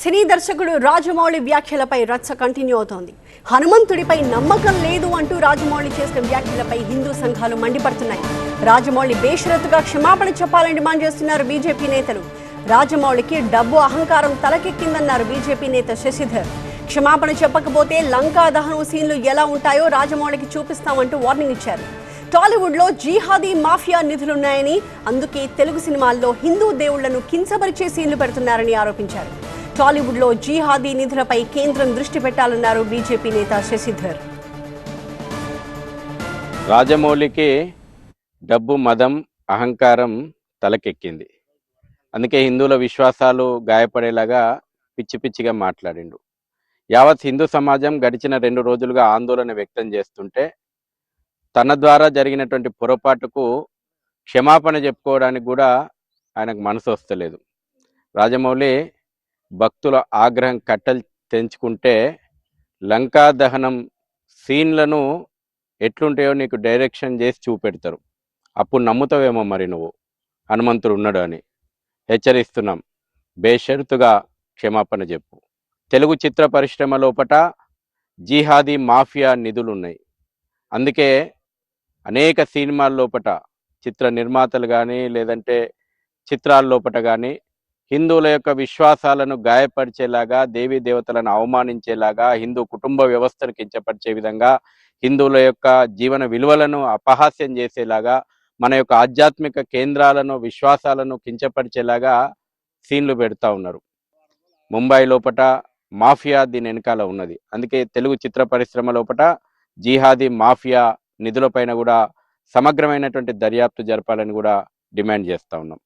సినీ దర్శకుడు రాజమౌళి వ్యాఖ్యలపై రచ్చ కంటిన్యూ అవుతోంది. హనుమంతుడిపై నమ్మకం లేదు అంటూ రాజమౌళి చేసిన వ్యాఖ్యలపై హిందూ సంఘాలు మండిపడుతున్నాయి. రాజమౌళి బేషరతుగా క్షమాపణ చెప్పాలని డిమాండ్ చేస్తున్నారు బీజేపీ నేతలు. రాజమౌళికి డబ్బు అహంకారం తలకెక్కిందన్నారు బీజేపీ నేత శశిధర్. క్షమాపణ చెప్పకపోతే లంకా దహనం సీన్లు ఎలా ఉంటాయో రాజమౌళికి చూపిస్తామంటూ వార్నింగ్ ఇచ్చారు. టాలీవుడ్లో జీహాదీ మాఫియా నిధులున్నాయని అందుకే తెలుగు సినిమాల్లో హిందూ దేవుళ్ళను కించపరిచే సీన్లు పెడుతున్నారని ఆరోపించారు. టాలీవుడ్లో జీహాదీ నిధులపై కేంద్రం దృష్టి పెట్టాలన్నారు బీజేపీ నేత శశిధర్. రాజమౌళికి డబ్బు మదం అహంకారం తలకెక్కింది. అందుకే హిందువుల విశ్వాసాలు గాయపడేలాగా పిచ్చి పిచ్చిగా మాట్లాడిండు. యావత్ హిందూ సమాజం గడిచిన రెండు రోజులుగా ఆందోళన వ్యక్తం చేస్తుంటే తన ద్వారా జరిగినటువంటి పొరపాటుకు క్షమాపణ చెప్పుకోవడానికి కూడా ఆయనకు మనసు వస్తలేదు. రాజమౌళి భక్తుల ఆగ్రహం కట్టలు తెంచుకుంటే లంకా దహనం సీన్లను ఎట్లుంటాయో నీకు డైరెక్షన్ చేసి చూపెడతారు. అప్పుడు నమ్ముతావేమో మరి నువ్వు? హనుమంతుడు ఉన్నాడు అని. హెచ్చరిస్తున్నాం. బేషరతుగా క్షమాపణ చెప్పు. తెలుగు చిత్ర పరిశ్రమ లోపట జీహాదీ మాఫియా నిధులు ఉన్నాయి అందుకే అనేక సినిమాల లోపట చిత్ర నిర్మాతలు కానీ లేదంటే చిత్రాల లోపట కానీ హిందువుల యొక్క విశ్వాసాలను గాయపరిచేలాగా దేవీ దేవతలను అవమానించేలాగా హిందూ కుటుంబ వ్యవస్థను కించపరిచే విధంగా హిందువుల యొక్క జీవన విలువలను అపహాస్యం చేసేలాగా మన యొక్క ఆధ్యాత్మిక కేంద్రాలను విశ్వాసాలను కించపరిచేలాగా సీన్లు పెడతా ఉన్నారు. ముంబై లోపట మాఫియా దీని వెనకాల ఉన్నది. అందుకే తెలుగు చిత్ర పరిశ్రమ లోపట జీహాదీ మాఫియా నిధులపైన కూడా సమగ్రమైనటువంటి దర్యాప్తు జరపాలని కూడా డిమాండ్ చేస్తా ఉన్నాం.